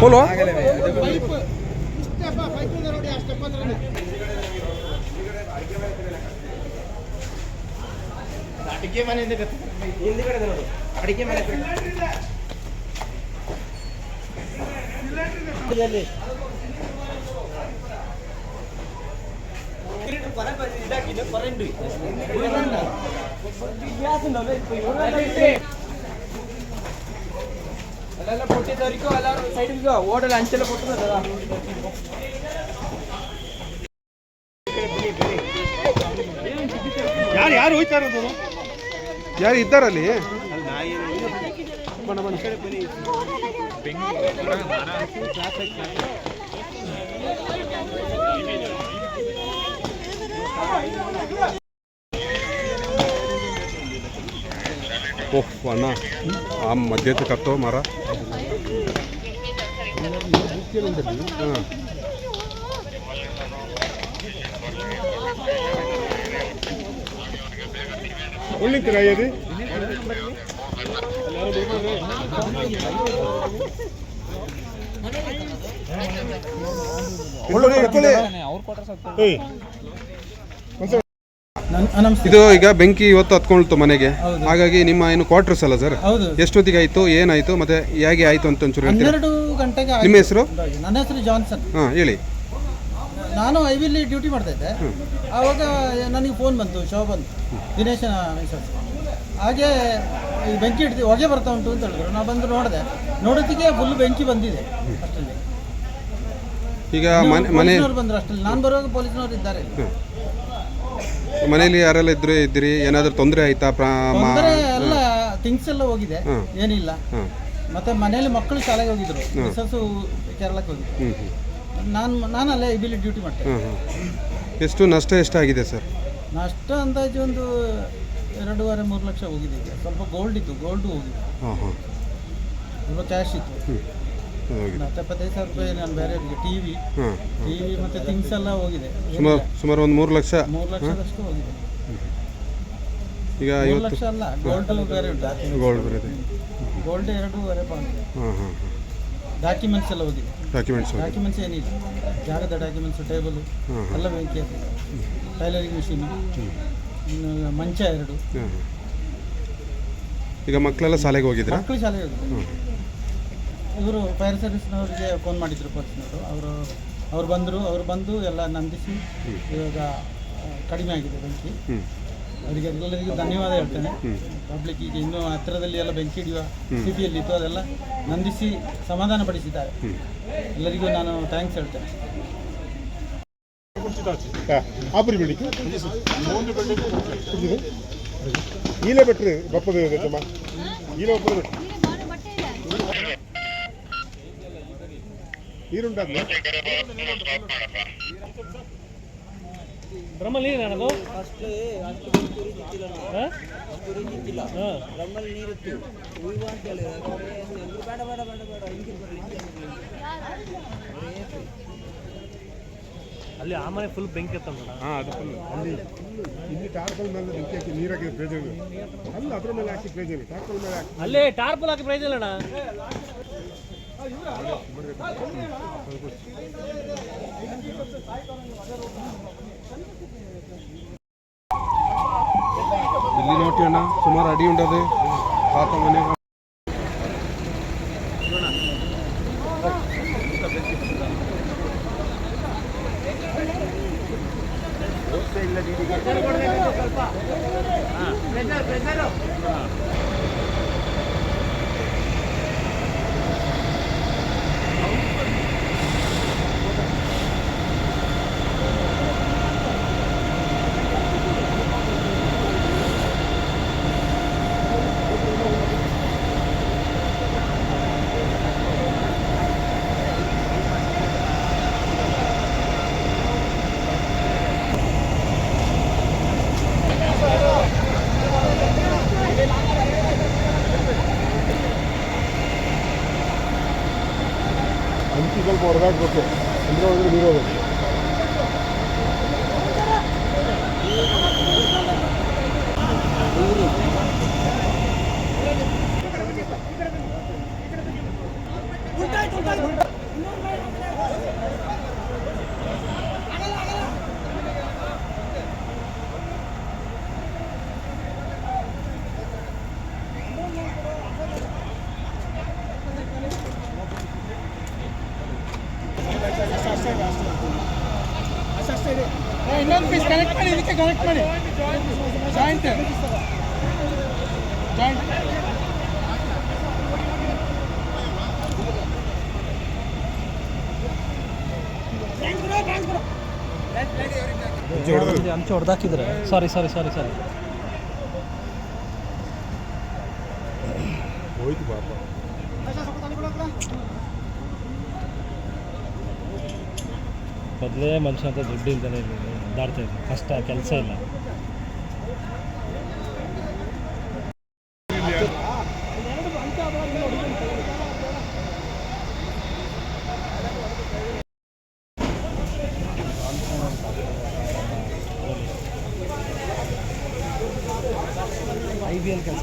ಹೋಲ್ವಾ ಅಡಿಕೆ ಮನೆ ಹಿಂದ್ಗಡೆ ನೋಡು ಅಡಿಕೆ ಮನೆ ಇಲ್ಲಿ ಅಲ್ಲೆಲ್ಲ ಎಲ್ಲ ಸೈಡ್ಗೂ ಓಡಲ್ಲ ಅಂಚೆಲ್ಲ ಕೊಟ್ಟಿದ್ದಲ್ಲ. ಯಾರು ಯಾರು ಹೋಯ್ತಾ ಇರೋದು? ಯಾರು ಇದ್ದಾರಲ್ಲಿ? ಓಹ್ ಅಣ್ಣ. ಆ ಮಧ್ಯದ ಕತ್ತೋ ಮರ. ಹಾಂ. ಉಳ್ಳಿತೀರಾ ಇದು ಇದು ಈಗ ಬೆಂಕಿ ಇವತ್ತು ಹತ್ಕೊಳ್ತು ಮನೆಗೆ. ಹಾಗಾಗಿ ನಿಮ್ಮ ಏನು ಕ್ವಾರ್ಟರ್ಸ್ ಅಲ್ಲ ಸರ್ ಎಷ್ಟೊತ್ತಿಗೆ ಆಯ್ತು ಏನಾಯ್ತು ಮತ್ತೆ ಹೇಗೆ ಆಯ್ತು ಅಂತ ಒಂಚೂರು ಹೇಳ್ತೀರಾ? ಹನ್ನೆರಡು ಗಂಟೆಗೆ ಆಯ್ತು. ನಿಮ್ಮ ಹೆಸರು? ನನ್ನ ಹೆಸರು ಜಾನ್ಸನ್. ಹಾಂ ಹೇಳಿ. ನಾನು ಐ ವಿಲ್ಲಿ ಡ್ಯೂಟಿ ಮಾಡ್ತಾ ಇದ್ದೆ. ಆವಾಗ ನನಗೆ ಫೋನ್ ಬಂತು ಶೋ ಬಂತು. ದಿನೇಶನ ಹಾಗೆ ಈ ಬೆಂಕಿ ಹಿಡಿದು ಹೊಗೆ ಬರ್ತಾ ಉಂಟು ಅಂತ ಹೇಳಿದ್ರು. ನಾನು ಬಂದು ನೋಡಿದೆ. ನೋಡೋದಕ್ಕೆ ಫುಲ್ ಬೆಂಕಿ ಬಂದಿದೆ ಅಷ್ಟರಲ್ಲಿ. ಈಗ ಮನೆ ಮನೆ ಪೊಲೀಸ್ನವ್ರು ಬಂದರು ಅಷ್ಟರಲ್ಲಿ. ನಾನು ಬರುವಾಗ ಪೊಲೀಸ್ನವ್ರು ಇದ್ದಾರೆ ಮನೆಯಲ್ಲಿ ಯಾರೆಲ್ಲ ಇದ್ರು ಇದ್ರಿ ಏನಾದರೂ ತೊಂದರೆ ಆಯ್ತಾ ಪ್ರಾ ಮಾ- ತೊಂದರೆ ಎಲ್ಲ ಥಿಂಗ್ಸ್ ಎಲ್ಲ ಹೋಗಿದೆ. ಏನಿಲ್ಲ. ಹಾಂ. ಮತ್ತೆ ಮನೆಯಲ್ಲಿ ಮಕ್ಕಳು ಶಾಲೆಗೆ ಹೋಗಿದ್ರು. ಮಿಸಸ್ಸು ಕೇರಳಕ್ಕೆ ಹೋಗಿದ್ರು. ಹ್ಞೂ ಹ್ಞೂ ನಾನು ಅಲ್ಲೇ ಇಬಿಲಿ ಡ್ಯೂಟಿ ಮಾಡ್ತೇನೆ ಹಾಂ ಹಾಂ ಎಷ್ಟು ನಷ್ಟ ಎಷ್ಟಾಗಿದೆ ಸರ್? ನಷ್ಟ ಅಂದಾಜು ಒಂದು ಎರಡೂವರೆ ಮೂರು ಲಕ್ಷ ಹೋಗಿದೆ ಈಗ. ಸ್ವಲ್ಪ ಗೋಲ್ಡ್ ಇತ್ತು. ಗೋಲ್ಡು ಹೋಗಿದೆ. ಹಾಂ ಹಾಂ. ಸ್ವಲ್ಪ ಕ್ಯಾಶ್ ಇತ್ತು. ಹೋಗಿದೆ. ಮತ್ತೆ ಸಾವಿರ ರೂಪಾಯಿ ನಾನು ಬೇರೆ ಟಿ ವಿ. ಹಾಂ ಟಿ ವಿ ಮತ್ತು ಥಿಂಗ್ಸ್ ಎಲ್ಲ ಹೋಗಿದೆ. ಸುಮಾರು ಸುಮಾರು ಒಂದು ಮೂರು ಲಕ್ಷ. ಮೂರು ಲಕ್ಷದಷ್ಟು ಹೋಗಿದೆ. ಈಗ ಮೂರು ಲಕ್ಷ ಅಲ್ಲ ಗೋಲ್ಡ್ ಬೇರೆ ಉಂಟು ಗೋಲ್ಡ್ ಬರುತ್ತೆ ಗೋಲ್ಡ್ ಎರಡೂವರೆ ಪಾಯಿಂಟ್. ಹಾಂ ಹಾಂ ಡಾಕ್ಯುಮೆಂಟ್ಸ್ ಎಲ್ಲ ಹೋಗಿದೆ. ಡಾಕ್ಯುಮೆಂಟ್ಸ್ ಡಾಕ್ಯುಮೆಂಟ್ಸ್ ಏನಿಲ್ಲ. ಜಾಗದ ಡಾಕ್ಯುಮೆಂಟ್ಸ್ ಟೇಬಲು ಎಲ್ಲ ಬೆಂಕಿ. ಟೈಲರಿಂಗ್ ಮಿಷಿನ್ ಇನ್ನು ಮಂಚ ಎರಡು. ಈಗ ಮಕ್ಕಳೆಲ್ಲ ಶಾಲೆಗೆ ಹೋಗಿದ್ರೆ? ಮಕ್ಕಳು ಶಾಲೆಗೆ ಹೋಗಿದ್ರು ಇವರು ಫೈರ್ ಸರ್ವಿಸ್ನವರಿಗೆ ಫೋನ್ ಮಾಡಿದ್ರು ಪೊಲೀಸ್ನವರು ಅವರು ಅವ್ರು ಬಂದರು ಅವ್ರು ಬಂದು ಎಲ್ಲ ನಂದಿಸಿ ಇವಾಗ ಕಡಿಮೆ ಆಗಿದೆ ಬೆಂಕಿ ಅವರಿಗೆ ಎಲ್ಲರಿಗೂ ಧನ್ಯವಾದ ಹೇಳ್ತೇನೆ ಪಬ್ಲಿಕ್ ಈಗ ಇನ್ನೂ ಹತ್ತಿರದಲ್ಲಿ ಎಲ್ಲ ಬೆಂಕಿ ಹಿಡಿಯುವ ಸ್ಥಿತಿಯಲ್ಲಿ ಇತ್ತು ಅದೆಲ್ಲ ನಂದಿಸಿ ಸಮಾಧಾನ ಪಡಿಸಿದ್ದಾರೆ ಎಲ್ಲರಿಗೂ ನಾನು ಥ್ಯಾಂಕ್ಸ್ ಹೇಳ್ತೇನೆ ಆಪರಿ ಬೆಳಿಗ್ಗೆ ಈಲೆ ಬೆಟ್ರಿ ಬಪ್ಪದ ಈಲೆ ಬಪ್ಪದ ಬೆಟ್ರಿ ನೀರುಂಟಾದ್ಲ ಡ್ರಮ್ಮಲ್ಲಿ ಏನದು ಅಲ್ಲಿ ಆ ಮನೆ ಫುಲ್ ಬೆಂಕಿ ಹಾಂ ಅದು ಫುಲ್ ಅಲ್ಲಿ ಇಲ್ಲಿ ಟಾರ್ಪಲ್ ಮೇಲೆ ಬೆಂಕಿ ಹಾಕಿ ನೀರು ಪ್ರಯೋಜನ ಅಲ್ಲಿ. ಅದ್ರ ಮೇಲೆ ಹಾಕಿ ಪ್ರಯೋಜನ ಟಾರ್ಪಲ್ ಮೇಲೆ ಹಾಕಿ. ಅಲ್ಲೇ ಟಾರ್ಪಲ್ ಹಾಕಿ ಪ್ರೈಸ್ ಇಲ್ಲಣ್ಣ ಇಲ್ಲಿ ನೋಡಿ ಅಣ್ಣ ಸುಮಾರು ಅಡಿ ಉಂಟದೆ ಪಾಪ ಮನೆ. ಹಂಚಿ ಇನ್ನೊಂದು ಪೀಸ್ ಕನೆಕ್ಟ್ ಮಾಡಿ ಇದಕ್ಕೆ ಕನೆಕ್ಟ್ ಮಾಡಿ ಜಾಯಿಂಟ್ ಜಾಯಿಂಟ್ ಅಂಚೆ ಹೊಡೆದಾಕಿದ್ರೆ ಸಾರಿ ಸಾರಿ ಸಾರಿ ಸಾರಿ ಹೋಯ್ತು ಪಾಪ ಮೊದಲೇ ಮನುಷ್ಯ ಅಂತ ದುಡ್ಡು ಇಲ್ದಾನೆ ದಾಡ್ತಾ ಇದ್ದೆ ಕಷ್ಟ ಕೆಲಸ ಇಲ್ಲ. ಐ ಬಿ ಎಲ್ ಕೆಲಸ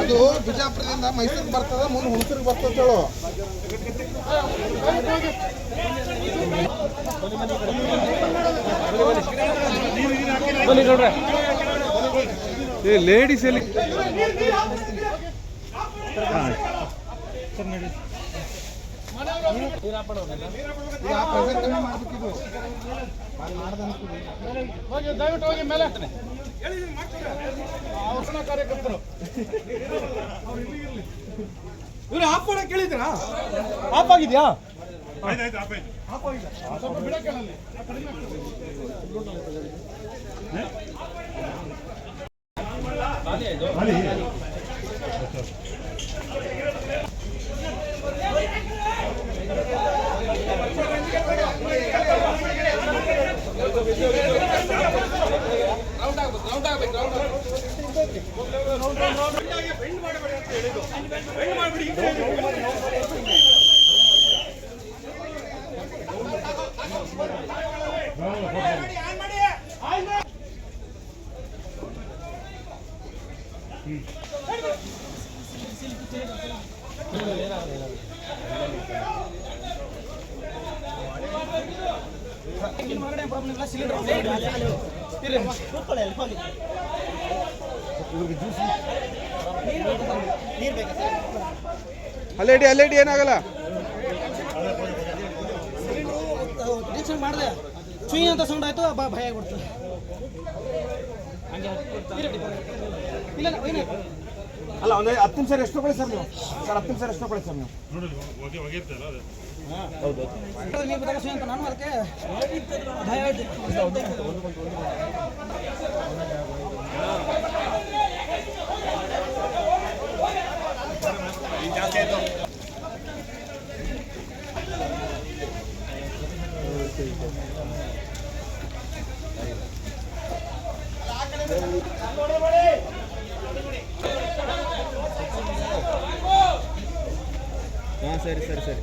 ಅದು ಬಿಜಾಪುರದಿಂದ ಮೈಸೂರಿಗೆ ಬರ್ತದ ಮುಂದೆ ಹುಣಸೂರಿಗೆ ಬರ್ತದ ಹೇಳು. ಏ ಲೇಡೀಸ್ ಎಲ್ಲಿ ದಯವಿಟ್ಟು ಹೋಗಿ ಮೇಲೆ ಇವ್ರು ಆಫ್ ಮಾಡಕ್ ಕೇಳಿದ್ರಾ ಆಫ್ ಆಗಿದ್ಯಾ? ಅಲ್ಲೇಡಿ ಅಲ್ಲೇಡಿ ಏನಾಗಲ್ಲ? ಮಾಡಿದೆ ಚುಯಿ ಅಂತ ಸೌಂಡ್ ಆಯ್ತು ಬಾ ಭಯ ಆಗ್ಬಿಡ್ತು. ಇಲ್ಲ ಇಲ್ಲ, ಅಲ್ಲ ಒಂದು ಹತ್ತು ನಿಮಿಷ ರೆಸ್ಟ್ ಕೊಡಿ ಸರ್ ನೀವು. ಸರ್ ಹತ್ತು ನಿಮಿಷ ರೆಸ್ಟ್ ಕೊಡಿ ಸರ್ ನೀವು. ನೀವು ಬಂದಾಗ ಅಂತ ನಾನು ಅದಕ್ಕೆ ಭಯ ಆಯ್ತು. ಹಾಂ ಸರಿ ಸರಿ ಸರಿ.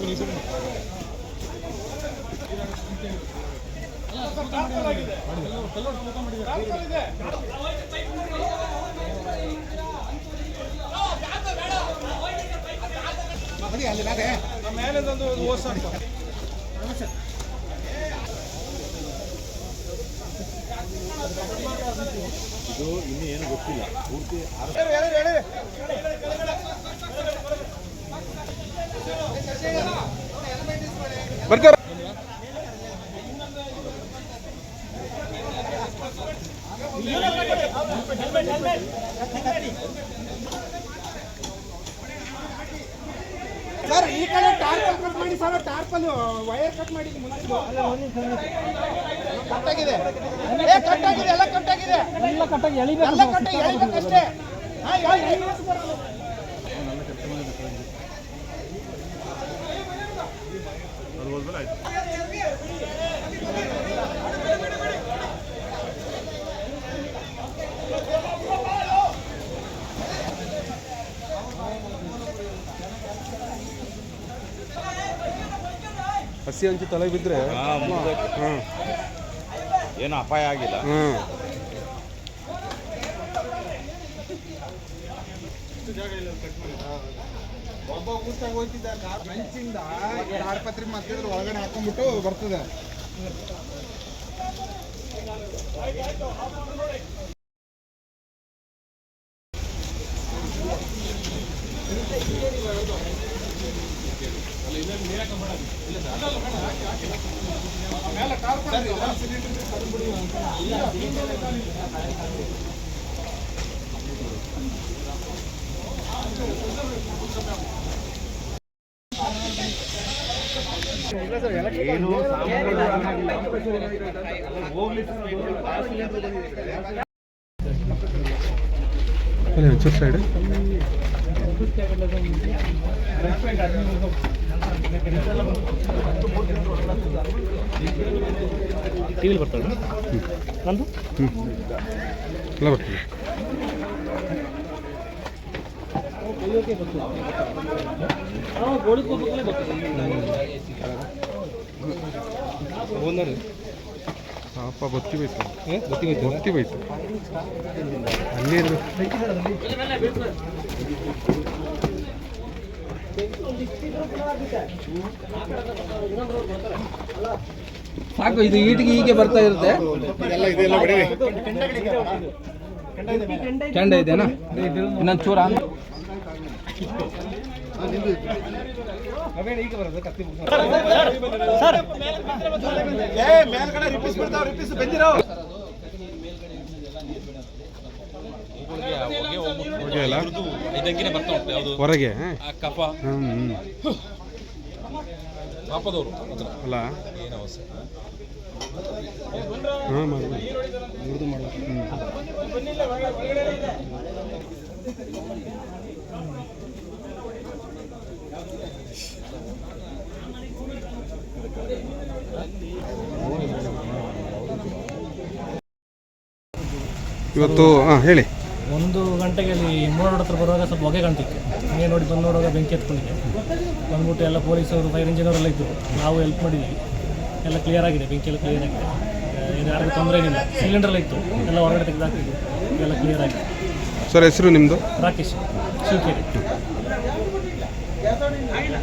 ಬಂದ್ಬಿಟ್ಟಿದ್ದು ಇಲ್ಲಿ ಗೊತ್ತಿಲ್ಲ. ಪೂರ್ತಿ ಹೇಳಿ ಹೇಳಿ ಮ್ಯಾಲೆ ಬರ್ತಾರ ಸರ್ ಈ ಕಡೆ ಟಾರ್ಪಲ್ ಕಟ್ ಮಾಡಿ ಸರ್ ಟಾರ್ಪಲ್ ವೈರ್ ಕಟ್ ಮಾಡಿ ಕಟ್ಟಾಗಿದೆ ಏ ಕಟ್ಟಾಗಿದೆ ಎಲ್ಲ ಕಟ್ಟಾಗಿದೆ ಎಲ್ಲ ಕಟ್ಟಾಗಿ ಎಲ್ಲ ಕಟ್ಟಾಗಿ ಎಳಿಬೇಕಷ್ಟೇ. ಹಾ ಹಸಿ ಹಂಚಿ ತಲೆ ಬಿದ್ದರೆ ಹ್ಞೂ ಏನು ಅಪಾಯ ಆಗಿಲ್ಲ. ಹ್ಞೂ ಒಬ್ಬ ಕೂತಾಗ ಹೋಗ್ತಿದ್ದ ಬೆಂಚಿಂದ ತಾಡ್ಪತ್ರಿ ಮತ್ತಿದ್ರ ಒಳಗಡೆ ಹಾಕೊಂಡ್ಬಿಟ್ಟು ಬರ್ತದೆ. వచ్చారు సైడ్ టీవీలు పడతాడు ఇలా పడుతుంది ಎಲ್ಲ ಬರ್ತೀನಿ ಪಾಪ ಬತ್ತಿ ಬೈತು. ಬತ್ತಿ ಬೈತು? ಅಲ್ಲೇ ಸಾಕು ಇದು ಈಟಿಗೆ ಹೀಗೆ ಬರ್ತಾ ಇರುತ್ತೆ. ಚೆಂಡ ಇದೆಲ್ಲ ಬಿಡಿ. ಕೆಂಡ ಇದೆನಾ ಇನ್ನೊಂದು ಚೂರ. ಬರ್ತಾ ಉಂಟು ಯಾವುದು ಹೊರಗೆ ಕಫ ಪಾಪದವರು ಅಲ್ಲ. ಏನು ಹಾಂ ಹ್ಞೂ ಇವತ್ತು ಹಾಂ ಹೇಳಿ. ಒಂದು ಗಂಟೆಗೆ ಅಲ್ಲಿ ಮೂರು ಹತ್ರ ಬರುವಾಗ ಸ್ವಲ್ಪ ಹೊಗೆ ಕಾಣ್ತಿತ್ತು. ಹಂಗೆ ನೋಡಿ ಬಂದು ನೋಡುವಾಗ ಬೆಂಕಿ ಎತ್ಕೊಂಡಿದ್ದೆ ಬಂದ್ಬಿಟ್ಟು ಎಲ್ಲ ಪೊಲೀಸವರು ಫೈರ್ ಇಂಜಿನಿಯರೆಲ್ಲ ಇದ್ದರು ನಾವು ಹೆಲ್ಪ್ ಮಾಡಿದ್ವಿ. ಎಲ್ಲ ಕ್ಲಿಯರ್ ಆಗಿದೆ ಬೆಂಕಿ ಎಲ್ಲ ಕ್ಲಿಯರ್ ಆಗಿದೆ. ಇದು ಯಾರಿಗೂ ತೊಂದರೆ ಏನಿಲ್ಲ. ಸಿಲಿಂಡರ್ ಇತ್ತು. ಎಲ್ಲ ಹೊರಗಡೆ ತೆಗೆದಾಕಿದ್ದು ಎಲ್ಲ ಕ್ಲಿಯರ್ ಆಗಿದೆ. ಸರ್ ಹೆಸರು ನಿಮ್ಮದು ರಾಕೇಶ್. ಶಿವಕೇರಿ ఆయన